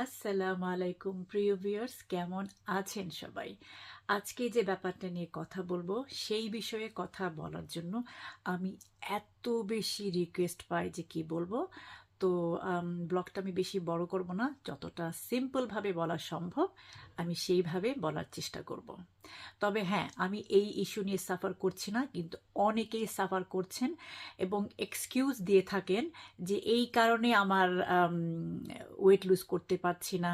আসসালামু আলাইকুম, প্রিয় ভিউয়ার্স, কেমন আছেন সবাই? আজকে যে ব্যাপারটা নিয়ে কথা বলব, সেই বিষয়ে কথা বলার জন্য আমি এত বেশি রিকোয়েস্ট পাই যে কি বলব? তো ব্লগটা আমি বেশি বড় করব না। যতটা সিম্পলভাবে বলা সম্ভব, আমি সেইভাবে বলার চেষ্টা করব। তবে হ্যাঁ আমি এই ইস্যু নিয়ে সাফার করছি না, কিন্তু অনেকেই সাফার করছেন এবং এক্সকিউজ দিয়ে থাকেন যে এই কারণে আমার ওয়েট লুজ করতে পারছি না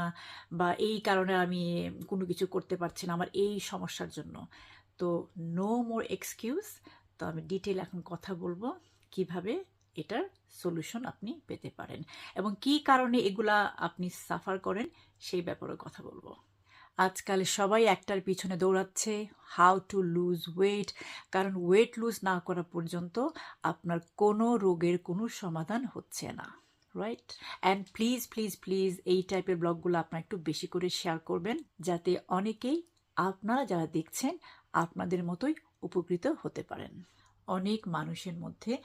বা এই কারণে আমি কোনো কিছু করতে পারছি না আমার এই সমস্যার জন্য। তো নো মোর এক্সকিউজ তো আমি ডিটেল এখন কথা বলব, কীভাবে এটার সলিউশন আপনি পেতে পারেন। এবং কি কারণে এগুলা আপনি সাফার করেন, সেই ব্যাপারে কথা বলব। আজকাল সবাই একটার পিছনে দৌড়াচ্ছে হাউ টু লুজ ওয়েট কারণ ওয়েট লুজ না করা পর্যন্ত আপনার কোনো রোগের কোনো সমাধান হচ্ছে না right and please please please এই টাইপের ব্লগগুলো আপনার একটু বেশি করে শেয়ার করবেন, যাতে অনেকেই আপনারা যারা দেখছেন, আপনাদের মতোই উপকৃত হতে পারেন। অনেক মানুষের মধ্যে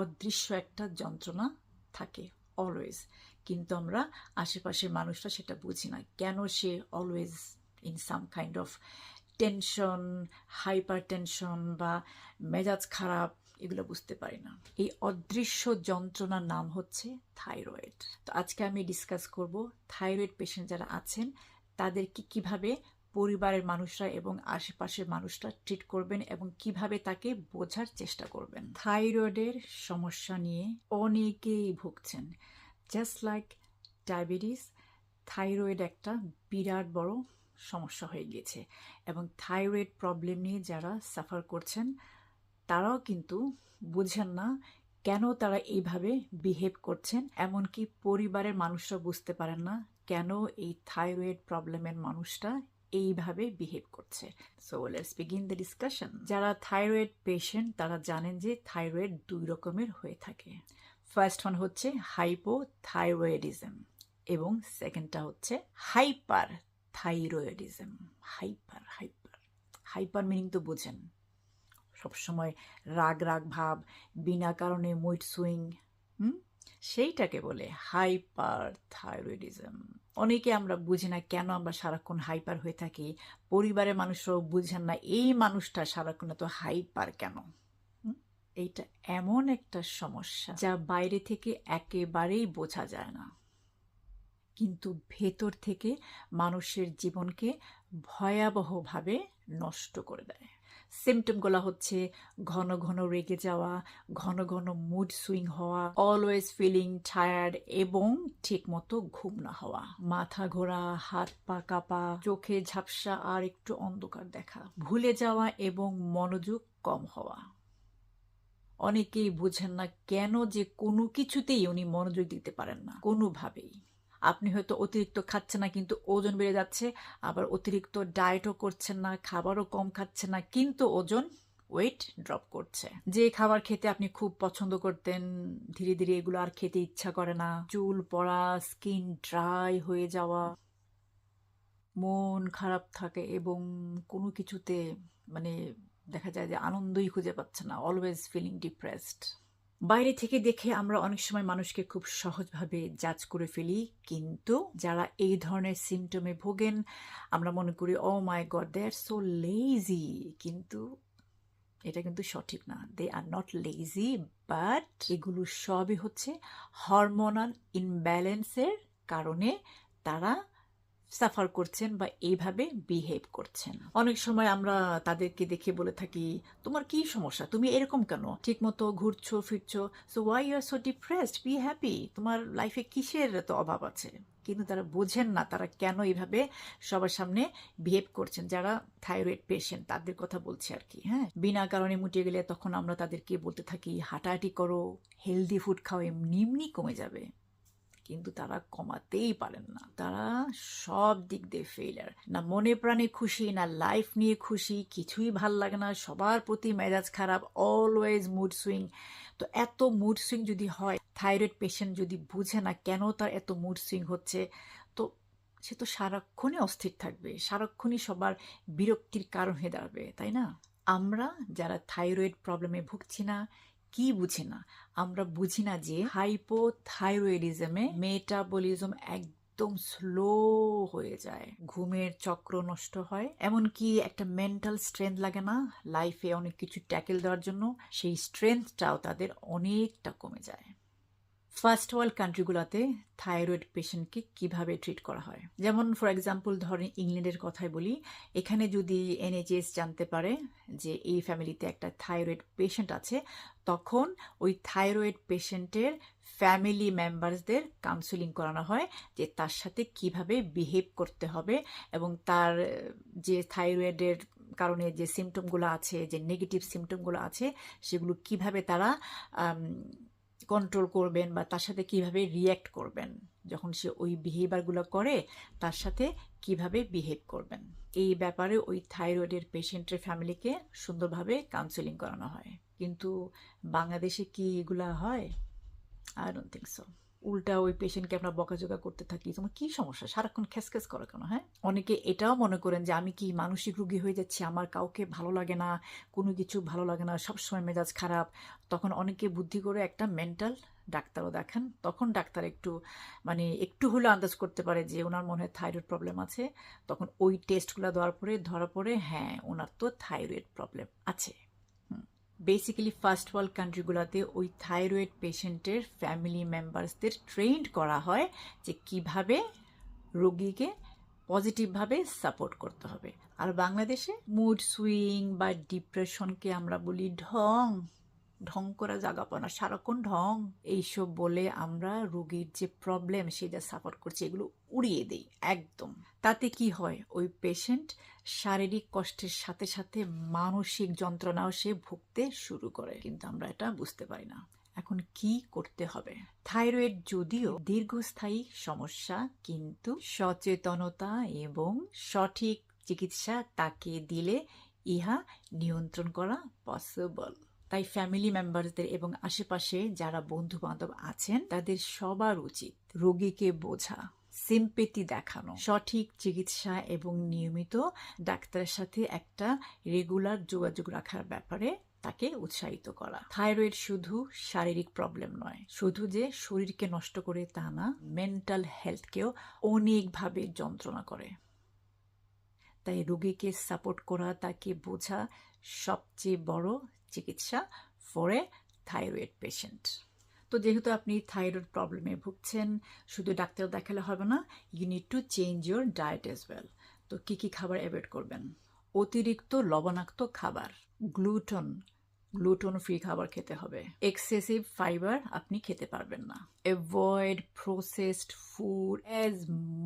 অদৃশ্য একটা যন্ত্রণা থাকে অলওয়েজ কিন্তু আমরা আশেপাশের মানুষরা সেটা বুঝি না। কেন সে always in some kind of tension hyper tension বা মেজাজ খারাপ, এগুলো বুঝতে পারি না। এই অদৃশ্য যন্ত্রণার নাম হচ্ছে থাইরয়েড তো আজকে আমি ডিসকাস করব থাইরয়েড পেশেন্ট যারা আছেন, তাদেরকে কীভাবে পরিবারের মানুষরা এবং আশেপাশের মানুষরা ট্রিট করবেন এবং কীভাবে তাকে বোঝার চেষ্টা করবেন। থাইরয়েডের সমস্যা নিয়ে অনেকেই ভুগছেন। জাস্ট লাইক ডায়াবেটিস থাইরয়েড একটা বিরাট বড় সমস্যা হয়ে গিয়েছে এবং থাইরয়েড প্রবলেম নিয়ে যারা সাফার করছেন, তারাও কিন্তু বুঝেন না কেন তারা এইভাবে বিহেভ করছেন। এমনকি পরিবারের মানুষরা বুঝতে পারেন না কেন এই থাইরয়েড প্রবলেমের মানুষটা এইভাবে বিহেভ করছে। So let's begin the discussion যারা থাইরয়েড পেশেন্ট তারা জানেন যে থাইরয়েড দুই রকমের হয়ে থাকে। ফার্স্ট ওয়ান হচ্ছে হাইপো থাইরয়েডিজম এবং সেকেন্ডটা হচ্ছে hyper thyroidism hyper hyper hyper meaning তো বোঝেন। সবসময় রাগ রাগ, ভাব, বিনা কারণে মুড সুইং হুম? সেইটাকে বলে হাইপার থাইরয়েডিজম অনেকে আমরা বুঝি না কেন আমরা সারাক্ষণ হাইপার হয়ে থাকি, পরিবারের মানুষরাও বুঝেন না এই মানুষটা সারাক্ষণ এত হাইপার কেন? এইটা এমন একটা সমস্যা যা বাইরে থেকে একেবারেই বোঝা যায় না। কিন্তু ভেতর থেকে মানুষের জীবনকে ভয়াবহভাবে নষ্ট করে দেয়। সিমটমগুলো হচ্ছে ঘন ঘন রেগে যাওয়া, ঘন ঘন মুড সুইং হওয়া অলওয়েজ ফিলিং টায়ার্ড এবং ঠিকমতো ঘুম না হওয়া, মাথা ঘোরা, হাত পা কাঁপা, চোখে ঝাপসা আর একটু অন্ধকার দেখা, ভুলে যাওয়া এবং মনোযোগ কম হওয়া। অনেকেই বুঝেন না কেন যে কোনো কিছুতেই উনি মনোযোগ দিতে পারেন না, কোনোভাবেই। আপনি হয়তো অতিরিক্ত খাচ্ছেন না, কিন্তু ওজন বেড়ে যাচ্ছে। আবার অতিরিক্ত ডায়েটও করছেন না, খাবারও কম খাচ্ছেন না, কিন্তু ওজন ওয়েট ড্রপ করছে। যে খাবার খেতে আপনি খুব পছন্দ করতেন, ধীরে ধীরে এগুলো আর খেতে ইচ্ছা করে না। চুল পড়া স্কিন ড্রাই হয়ে যাওয়া, মন খারাপ থাকে এবং কোনো কিছুতে মানে দেখা যায় যে আনন্দই খুঁজে পাচ্ছে না অলওয়েজ ফিলিং ডিপ্রেসড বাইরে থেকে দেখে আমরা অনেক সময় মানুষকে খুব সহজভাবে জাজ করে ফেলি। কিন্তু যারা এই ধরনের সিমটমে ভোগেন, আমরা মনে করি ও my god they are so lazy কিন্তু এটা কিন্তু সঠিক না। They are not lazy but এগুলো সবই হচ্ছে হরমোনাল ইনব্যালেন্সের কারণে তারা সাফার করছেন বা এইভাবে বিহেভ করছেন? অনেক সময় আমরা তাদেরকে দেখে বলে থাকি, তোমার কি সমস্যা? তুমি এরকম কেন? ঠিক মতো ঘুরছো, ফিরছো so why you are so depressed be happy তোমার লাইফে কিসের তো অভাব আছে? কিন্তু তারা বোঝেন না তারা কেন এইভাবে সবার সামনে বিহেভ করছেন। যারা থাইরয়েড পেশেন্ট তাদের কথা বলছি আর কি হ্যাঁ? বিনা কারণে মুটিয়ে গেলে তখন আমরা তাদেরকে বলতে থাকি, হাঁটাহাঁটি করো হেলদি ফুড খাও, এমনি এমনি কমে যাবে। কিন্তু তারা কমাতেই পারেন না। তারা সব দিক দিয়ে ফেইলার না মনে প্রাণে খুশি, না লাইফ নিয়ে খুশি, কিছুই ভালো লাগে না, সবার প্রতি মেজাজ খারাপ অলওয়েজ মুড সুইং তো এত মুড সুইং যদি হয় থাইরয়েড পেশেন্ট যদি বুঝে না কেন তার এত মুড সুইং হচ্ছে, তো সে তো সারাক্ষণই অস্থির থাকবে, সারাক্ষণই সবার বিরক্তির কারণ হয়ে দাঁড়াবে, তাই না? আমরা যারা থাইরয়েড প্রবলেমে ভুগছি না কি বুঝি না। আমরা বুঝি না যে হাইপোথাইরয়েডিজমে মেটাবলিজম এক একদম স্লো হয়ে যায়। ঘুমের চক্র নষ্ট হয়। এমনকি একটা মেন্টাল স্ট্রেংথ লাগে না লাইফে অনেক কিছু ট্যাকেল দেওয়ার জন্য। সেই স্ট্রেংথটাও তাদের অনেকটা কমে যায়। ফার্স্ট ওয়ার্ল্ড কান্ট্রিগুলোতে থাইরয়েড পেশেন্টকে কীভাবে ট্রিট করা হয়? যেমন, ফর এক্সাম্পল, ধরেন ইংল্যান্ডের কথাই বলি। এখানে যদি এনএচএস জানতে পারে যে এই ফ্যামিলিতে একটা থাইরয়েড পেশেন্ট আছে, তখন ওই থাইরয়েড পেশেন্টের ফ্যামিলি মেম্বার্সদের কাউন্সেলিং করানো হয় যে তার সাথে কীভাবে বিহেভ করতে হবে এবং তার, যে থাইরয়েডের কারণে যে সিমটমগুলো আছে, যে নেগেটিভ সিমটমগুলো আছে, সেগুলো কীভাবে তারা কন্ট্রোল করবেন বা তার সাথে কীভাবে রিয়্যাক্ট করবেন, যখন সে ওই বিহেভিয়ারগুলো করে, তার সাথে কীভাবে বিহেভ করবেন। এই ব্যাপারে ওই থাইরয়েডের পেশেন্টের ফ্যামিলিকে সুন্দরভাবে কাউন্সেলিং করানো হয়। কিন্তু বাংলাদেশে কি এগুলা হয়? আই ডোন্ট থিঙ্ক সো উল্টা ওই পেশেন্টকে আমরা বকাঝোকা করতে থাকি। তোমার কি সমস্যা? সারাক্ষণ খ্যাসখ্যাস করে কেন হ্যাঁ? অনেকে এটাও মনে করেন যে, আমি কি মানসিক রোগী হয়ে যাচ্ছি? আমার কাউকে ভালো লাগে না, কোনো কিছু ভালো লাগে না, সবসময় মেজাজ খারাপ। তখন অনেকে বুদ্ধি করে একটা মেন্টাল ডাক্তারও দেখান। তখন ডাক্তার একটু মানে একটু হলেও আন্দাজ করতে পারে যে, ওনার মনে হয় থাইরয়েড প্রবলেম আছে। তখন ওই টেস্টগুলো দেওয়ার পরে, ধরা পড়ে হ্যাঁ ওনার তো থাইরয়েড প্রবলেম আছে। বেসিক্যালি ফার্স্ট ওয়ার্ল্ড কান্ট্রিগুলোতে ওই থাইরয়েড পেশেন্টের ফ্যামিলি মেম্বার্সদের ট্রেন্ড করা হয় যে কীভাবে রোগীকে পজিটিভভাবে সাপোর্ট করতে হবে। আর বাংলাদেশে মুড সুইং বা ডিপ্রেশনকে আমরা বলি ঢং ঢং করা জাগাপনা, সারাক্ষণ ঢং, এইসব বলে আমরা রোগীর যে প্রবলেম সেটা সাপোর্ট করছি, এগুলো উড়িয়ে দেই, একদম। তাতে কি হয়? ওই পেশেন্ট শারীরিক কষ্টের সাথে সাথে মানসিক যন্ত্রণাও সে ভুগতে শুরু করে, কিন্তু আমরা এটা বুঝতে পারি না। এখন কি করতে হবে? থাইরয়েড যদিও দীর্ঘস্থায়ী সমস্যা, কিন্তু সচেতনতা এবং সঠিক চিকিৎসা তাকে দিলে ইহা নিয়ন্ত্রণ করা পসিবল তাই ফ্যামিলি মেম্বারদের এবং আশেপাশে যারা বন্ধু বান্ধব আছেন, তাদের সবার উচিত রোগীকে বোঝা সিম্পেতি দেখানো, সঠিক চিকিৎসা এবং নিয়মিত ডাক্তারের সাথে একটা রেগুলার যোগাযোগ রাখার ব্যাপারে তাকে উৎসাহিত করা। থাইরয়েড শুধু শারীরিক প্রবলেম নয়, শুধু যে শরীরকে নষ্ট করে তা না মেন্টাল হেলথকেও অনেকভাবে যন্ত্রণা করে। তাই রোগীকে সাপোর্ট করা, তাকে বোঝা সবচেয়ে বড় চিকিৎসা ফর এ থাইরয়েড পেশেন্ট তো যেহেতু আপনি থাইরয়েড প্রবলেমে ভুগছেন, শুধু ডাক্তার দেখালে হবে না you need to change your diet as well তো কী কী খাবার অ্যাভয়েড করবেন? অতিরিক্ত লবণাক্ত খাবার গ্লুটন গ্লুটন ফ্রি খাবার খেতে হবে। এক্সেসিভ ফাইবার আপনি খেতে পারবেন না। Avoid processed food as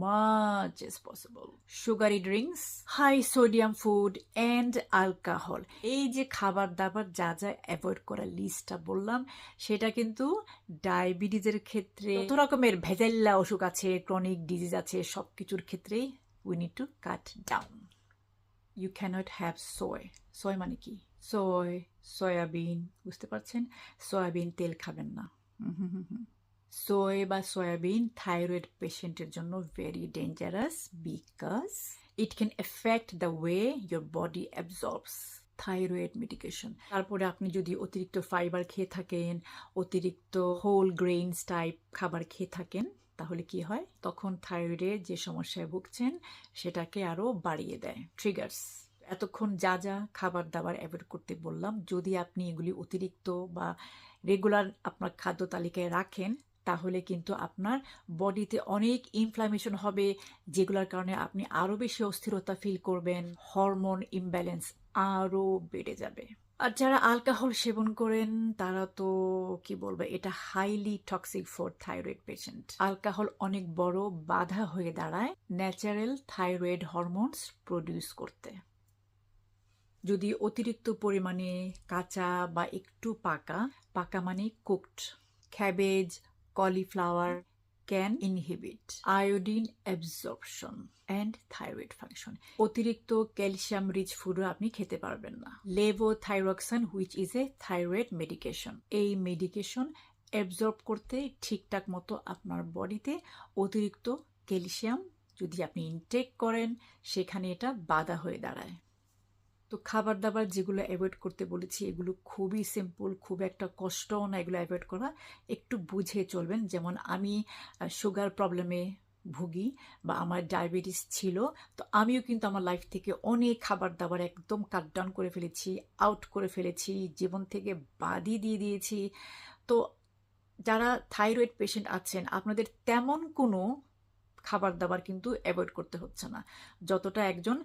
much as possible sugary drinks high sodium food and alcohol এই যে খাবার দাবার যা যা অ্যাভয়েড করার লিস্টটা বললাম, সেটা কিন্তু ডায়াবেটিসের ক্ষেত্রে কত রকমের ভেজাল্লা অসুখ আছে ক্রনিক ডিজিজ আছে সব কিছুর ক্ষেত্রেই we need to cut down you can't have soy soy মানে কি? সোয় সয়াবিন, বুঝতে পারছেন? সয়াবিন তেল খাবেন না। সোয় বা সয়াবিন থাইরয়েড পেশেন্টের জন্য very dangerous because it can affect the way your body absorbs thyroid medication তারপরে আপনি যদি অতিরিক্ত ফাইবার খেয়ে থাকেন, অতিরিক্ত হোল গ্রেইনস টাইপ খাবার খেয়ে থাকেন, তাহলে কি হয়? তখন থাইরয়েডের যে সমস্যায় ভুগছেন, সেটাকে আরও বাড়িয়ে দেয়। ট্রিগার্স এতক্ষণ যা যা খাবার দাবার অ্যাভয়েড করতে বললাম, যদি আপনি এগুলি অতিরিক্ত বা রেগুলার আপনার খাদ্য তালিকায় রাখেন, তাহলে কিন্তু আপনার বডিতে অনেক ইনফ্লামেশন হবে, যেগুলোর কারণে আপনি আরও বেশি অস্থিরতা ফিল করবেন হরমোন ইমব্যালেন্স আরও বেড়ে যাবে। আর যারা অ্যালকোহল সেবন করেন, তারা তো, কি বলব, এটা highly toxic for thyroid patient alcohol অনেক বড় বাধা হয়ে দাঁড়ায় ন্যাচারাল থাইরয়েড হরমোনস প্রডিউস করতে। যদি অতিরিক্ত পরিমাণে কাঁচা বা একটু পাকা পাকা মানে cooked cabbage cauliflower can inhibit iodine absorption and thyroid function অতিরিক্ত ক্যালসিয়াম রিচ ফুডও আপনি খেতে পারবেন না। Levothyroxine which is a thyroid medication এই মেডিকেশন অ্যাবজর্ব করতে ঠিকঠাক মতো আপনার বডিতে অতিরিক্ত ক্যালসিয়াম যদি আপনি ইনটেক করেন, সেখানে এটা বাধা হয়ে দাঁড়ায়। তো খাবার দাবার যেগুলো অ্যাভয়েড করতে বলেছি, এগুলো খুবই সিম্পল খুব একটা কষ্টও না এগুলো অ্যাভয়েড করা। একটু বুঝে চলবেন, যেমন আমি সুগার প্রবলেমে ভুগি বা আমার ডায়াবেটিস ছিল, তো আমিও কিন্তু আমার লাইফ থেকে অনেক খাবার দাবার একদম কাট ডাউন করে ফেলেছি আউট করে ফেলেছি, জীবন থেকে বাদই দিয়ে দিয়েছি। তো যারা থাইরয়েড পেশেন্ট আছেন, আপনাদের তেমন কোনো খাবার দাবার কিন্তু অ্যাভয়েড করতে হচ্ছে না। যতটা একজন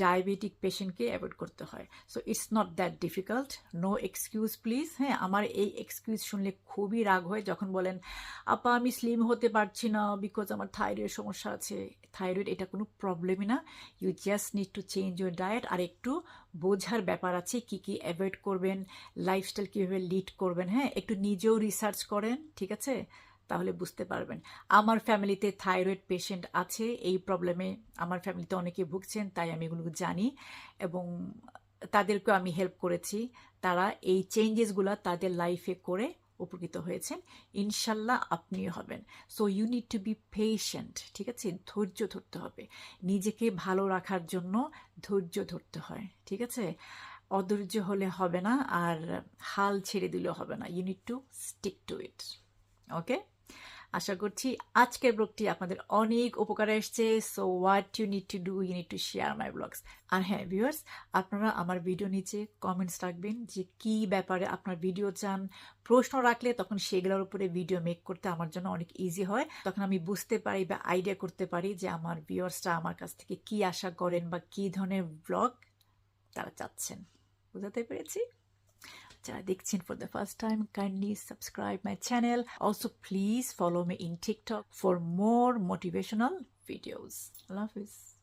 ডায়াবেটিক পেশেন্টকে অ্যাভয়েড করতে হয়। So it's not that difficult no excuse please হ্যাঁ আমার এই এক্সকিউজ শুনলে খুবই রাগ হয় যখন বলেন, আপা, আমি স্লিম হতে পারছি না বিকজ আমার থাইরয়েড সমস্যা আছে। থাইরয়েড এটা কোনো প্রবলেমই না। You just need to change your diet আর একটু বোঝার ব্যাপার আছে কি কি অ্যাভয়েড করবেন লাইফস্টাইল কীভাবে লিড করবেন। হ্যাঁ একটু নিজেও রিসার্চ করেন, ঠিক আছে? তাহলে বুঝতে পারবেন। আমার ফ্যামিলিতে থাইরয়েড পেশেন্ট আছে, এই প্রবলেমে আমার ফ্যামিলিতে অনেকে ভুগছেন, তাই আমি এগুলো জানি এবং তাদেরকেও আমি হেল্প করেছি। তারা এই চেঞ্জেসগুলো তাদের লাইফে করে উপকৃত হয়েছেন। ইনশাল্লাহ আপনিও হবেন। So you need to be patient, ঠিক আছে? ধৈর্য ধরতে হবে। নিজেকে ভালো রাখার জন্য ধৈর্য ধরতে হয়, ঠিক আছে? অধৈর্য হলে হবে না আর হাল ছেড়ে দিলেও হবে না। You need to stick to it okay আশা করছি আজকের ব্লগটি আপনাদের অনেক উপকারে এসছে। So what you need to do you need to share my blogs আর হ্যাঁ ভিউয়ার্স আপনারা আমার ভিডিও নিচে কমেন্টস রাখবেন যে কি ব্যাপারে আপনার ভিডিও চান। প্রশ্ন রাখলে তখন সেগুলোর উপরে ভিডিও মেক করতে আমার জন্য অনেক ইজি হয়। তখন আমি বুঝতে পারি বা আইডিয়া করতে পারি যে আমার ভিউয়ার্সরা আমার কাছ থেকে কি আশা করেন বা কি ধরনের ব্লগ তারা চাচ্ছেন। বুঝাতে পেরেছি? যারা দেখছেন for the first time kindly subscribe my channel also please follow me in tiktok for more motivational videos love is